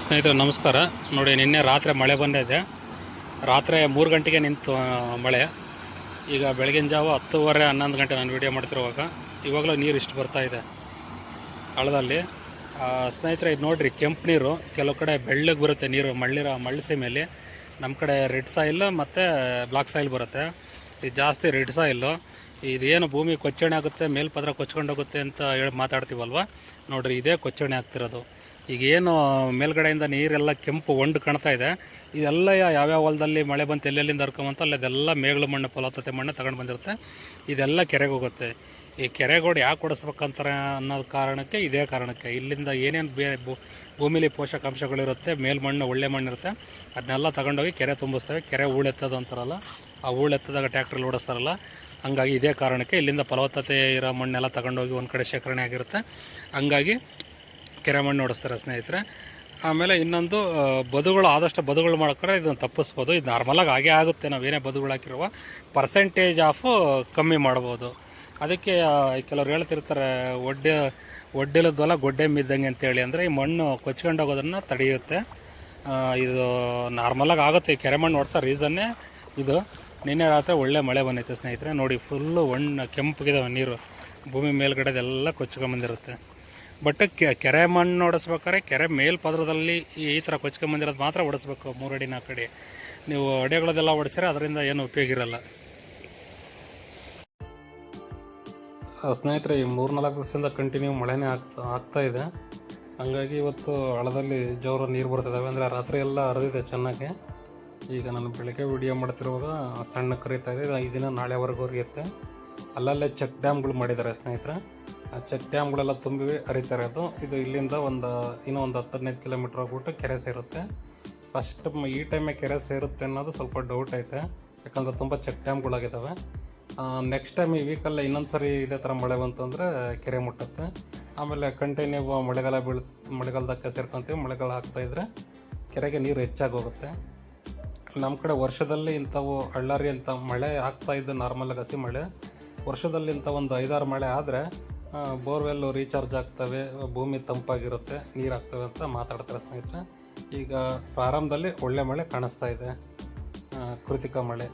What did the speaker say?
ಸ್ನೇಹಿತರೆ ನಮಸ್ಕಾರ. ನೋಡಿ ನಿನ್ನೆ ರಾತ್ರಿ ಮಳೆ ಬಂದಿದೆ. ರಾತ್ರಿ ಮೂರು ಗಂಟೆಗೆ ನಿಂತು ಮಳೆ. ಈಗ ಬೆಳಗಿನ ಜಾವ ಹತ್ತುವರೆ ಹನ್ನೊಂದು ಗಂಟೆ ನಾನು ವೀಡಿಯೋ ಮಾಡ್ತಿರುವಾಗ ಇವಾಗಲೂ ನೀರು ಇಷ್ಟು ಬರ್ತಾ ಇದೆ ಹಳ್ಳದಲ್ಲಿ ಆ, ಸ್ನೇಹಿತರೆ ಇದು ನೋಡಿರಿ ಕೆಂಪು ನೀರು ಕೆಲವು ಕಡೆ ಬೆಳ್ಳಗೆ ಬರುತ್ತೆ ನೀರು ಮಳ್ಳಿರ ಮಳ್ಳಿಸಿ ಮೇಲೆ. ನಮ್ಮ ಕಡೆ ರೆಡ್ ಸಾಯಿಲ್ ಮತ್ತು ಬ್ಲಾಕ್ ಸಾಯಿಲ್ ಬರುತ್ತೆ. ಇದು ಜಾಸ್ತಿ ರೆಡ್ ಸಾಯಿಲ್ಲು ಇದೇನು ಭೂಮಿ ಕೊಚ್ಚಣೆ ಆಗುತ್ತೆ ಮೇಲ್ಪದ್ರ ಕೊಚ್ಕೊಂಡೋಗುತ್ತೆ ಅಂತ ಹೇಳಿ ಮಾತಾಡ್ತೀವಲ್ವ? ನೋಡಿರಿ ಇದೇ ಕೊಚ್ಚಣೆ ಆಗ್ತಿರೋದು. ಈಗ ಏನು ಮೇಲ್ಗಡೆಯಿಂದ ನೀರೆಲ್ಲ ಕೆಂಪು ಒಂಡು ಕಾಣ್ತಾ ಇದೆ. ಇದೆಲ್ಲ ಯಾವ್ಯಾವ ಹೊಲದಲ್ಲಿ ಮಳೆ ಬಂತು ಎಲ್ಲೆಲ್ಲಿಂದ ಹರ್ಕೊಂಬಂತ ಅಲ್ಲಿ ಅದೆಲ್ಲ ಮೇಗಳು ಮಣ್ಣು ಫಲವತ್ತತೆ ಮಣ್ಣು ತಗೊಂಡು ಬಂದಿರುತ್ತೆ. ಇದೆಲ್ಲ ಕೆರೆಗೆ ಹೋಗುತ್ತೆ. ಈ ಕೆರೆಗೋಡು ಯಾಕೆ ಕೊಡಿಸ್ಬೇಕಂತಾರೆ ಅನ್ನೋದು ಕಾರಣಕ್ಕೆ ಇದೇ ಕಾರಣಕ್ಕೆ. ಇಲ್ಲಿಂದ ಏನೇನು ಬೇರೆ ಭೂಮಿಲಿ ಪೋಷಕಾಂಶಗಳಿರುತ್ತೆ ಮೇಲ್ಮಣ್ಣು ಒಳ್ಳೆ ಮಣ್ಣು ಇರುತ್ತೆ ಅದನ್ನೆಲ್ಲ ತಗೊಂಡೋಗಿ ಕೆರೆ ತುಂಬಿಸ್ತವೆ. ಕೆರೆ ಹೂಳೆತ್ತೋದು ಅಂತಾರಲ್ಲ, ಆ ಹೂಳೆತ್ತದಾಗ ಟ್ಯಾಕ್ಟ್ರಲ್ಲಿ ಓಡಿಸ್ತಾರಲ್ಲ, ಹಂಗಾಗಿ ಇದೇ ಕಾರಣಕ್ಕೆ ಇಲ್ಲಿಂದ ಫಲವತ್ತತೆ ಇರೋ ಮಣ್ಣೆಲ್ಲ ತಗೊಂಡೋಗಿ ಒಂದು ಕಡೆ ಶೇಖರಣೆ ಆಗಿರುತ್ತೆ. ಹಂಗಾಗಿ ಕೆರೆ ಮಣ್ಣು ಓಡಿಸ್ತಾರೆ ಸ್ನೇಹಿತರೆ. ಆಮೇಲೆ ಇನ್ನೊಂದು ಬದುಗಳು, ಆದಷ್ಟು ಬದುಗಳು ಮಾಡ್ಕೊಂಡ್ರೆ ಇದನ್ನು ತಪ್ಪಿಸ್ಬೋದು. ಇದು ನಾರ್ಮಲಾಗಿ ಹಾಗೇ ಆಗುತ್ತೆ. ನಾವೇನೇ ಬದುಗಳು ಹಾಕಿರುವ ಪರ್ಸೆಂಟೇಜ್ ಆಫು ಕಮ್ಮಿ ಮಾಡ್ಬೋದು. ಅದಕ್ಕೆ ಕೆಲವರು ಹೇಳ್ತಿರ್ತಾರೆ, ಒಡ್ಡೆ ಒಡ್ಡಿಲದ್ವಲ್ಲ ಗೊಡ್ಡೆ ಮಿದ್ದಂಗೆ ಅಂತೇಳಿ. ಅಂದರೆ ಈ ಮಣ್ಣು ಕೊಚ್ಕೊಂಡೋಗೋದನ್ನು ತಡೆಯುತ್ತೆ. ಇದು ನಾರ್ಮಲಾಗಿ ಆಗುತ್ತೆ. ಈ ಕೆರೆ ಮಣ್ಣು ಹೊಡ್ಸೋ ರೀಸನ್ನೇ ಇದು. ನಿನ್ನೆ ರಾತ್ರಿ ಒಳ್ಳೆ ಮಳೆ ಬಂದೈತೆ ಸ್ನೇಹಿತರೆ. ನೋಡಿ ಫುಲ್ಲು ಒಣ್ಣ ಕೆಂಪಗಿದಾವೆ ನೀರು. ಭೂಮಿ ಮೇಲ್ಗಡೆದೆಲ್ಲ ಕೊಚ್ಕೊಂಬಂದಿರುತ್ತೆ ಬಟ್ ಕೆರೆ ಮಣ್ಣು ಹೊಡೆಸ್ಬೇಕಾದ್ರೆ ಕೆರೆ ಮೇಲ್ಪದ್ರದಲ್ಲಿ ಈ ಥರ ಕೊಚ್ಕೊಂಬಂದಿರೋದು ಮಾತ್ರ ಹೊಡೆಸ್ಬೇಕು ಮೂರಡಿ ನಾಲ್ಕು ಅಡಿ ನೀವು ಅಡಿಗಳದೆಲ್ಲ ಓಡಿಸಿದ್ರೆ ಅದರಿಂದ ಏನು ಉಪಯೋಗ ಇರಲ್ಲ. ಸ್ನೇಹಿತರೆ, ಈ ಮೂರ್ನಾಲ್ಕು ದಿವಸದಿಂದ ಕಂಟಿನ್ಯೂ ಮಳೆನೇ ಆಗ್ತಾ ಆಗ್ತಾ ಇದೆ. ಹಾಗಾಗಿ ಇವತ್ತು ಹಳದಲ್ಲಿ ಜೋರು ನೀರು ಬರ್ತಿದ್ದಾವೆ ಅಂದರೆ ರಾತ್ರಿ ಎಲ್ಲ ಹರಿದಿದೆ ಚೆನ್ನಾಗಿ. ಈಗ ನಾನು ಬೆಳಗ್ಗೆ ವಿಡಿಯೋ ಮಾಡ್ತಿರುವಾಗ ಸಣ್ಣ ಕರೀತಾ ಇದೆ ಇದನ್ನು ದಿನ ನಾಳೆವರೆಗೂ ಹರಿಯುತ್ತೆ. ಅಲ್ಲಲ್ಲೇ ಚೆಕ್ ಡ್ಯಾಮ್ಗಳು ಮಾಡಿದ್ದಾರೆ ಸ್ನೇಹಿತರೆ. ಆ ಚೆಕ್ ಡ್ಯಾಮ್ಗಳೆಲ್ಲ ತುಂಬಿ ಹರಿತಾರೆ ಅದು. ಇದು ಇಲ್ಲಿಂದ ಒಂದು, ಇನ್ನೂ ಒಂದು ಹತ್ತು ಹದಿನೈದು ಕಿಲೋಮೀಟ್ರ್ ಹೋಗ್ಬಿಟ್ಟು ಕೆರೆ ಸೇರುತ್ತೆ. ಫಸ್ಟ್ ಈ ಟೈಮೇ ಕೆರೆ ಸೇರುತ್ತೆ ಅನ್ನೋದು ಸ್ವಲ್ಪ ಡೌಟ್ ಐತೆ. ಯಾಕಂದರೆ ತುಂಬ ಚೆಕ್ ಡ್ಯಾಮ್ಗಳಾಗಿದ್ದಾವೆ ನೆಕ್ಸ್ಟ್ ಟೈಮ್ ಈ ವೀಕಲ್ಲೇ ಇನ್ನೊಂದು ಸರಿ ಇದೇ ಥರ ಮಳೆ ಬಂತು ಅಂದರೆ ಕೆರೆ ಮುಟ್ಟುತ್ತೆ. ಆಮೇಲೆ ಕಂಟಿನ್ಯೂ ಮಳೆಗಾಲ ಬೀಳ್ ಮಳೆಗಾಲದಕ್ಕೆ ಸೇರ್ಕೊತೀವಿ. ಮಳೆಗಾಲ ಆಗ್ತಾಯಿದ್ರೆ ಕೆರೆಗೆ ನೀರು ಹೆಚ್ಚಾಗಿ ಹೋಗುತ್ತೆ. ನಮ್ಮ ಕಡೆ ವರ್ಷದಲ್ಲಿ ಇಂಥವು ಹಳ್ಳಾರಿ ಅಂತ ಮಳೆ ಆಗ್ತಾಯಿದ್ದು ನಾರ್ಮಲ್ ಹಸಿ ಮಳೆ. ವರ್ಷದಲ್ಲಿ ಇಂಥ ಒಂದು ಐದಾರು ಮಳೆ ಆದರೆ ಬೋರ್ವೆಲ್ಲು ರೀಚಾರ್ಜ್ ಆಗ್ತವೆ, ಭೂಮಿ ತಂಪಾಗಿರುತ್ತೆ ನೀರು ಆಗ್ತವೆ ಅಂತ ಮಾತಾಡ್ತಾರೆ ಸ್ನೇಹಿತರೆ. ಈಗ ಪ್ರಾರಂಭದಲ್ಲಿ ಒಳ್ಳೆ ಮಳೆ ಕಾಣಿಸ್ತಾ ಇದೆ. ಕೃತಿಕ ಮಳೆ.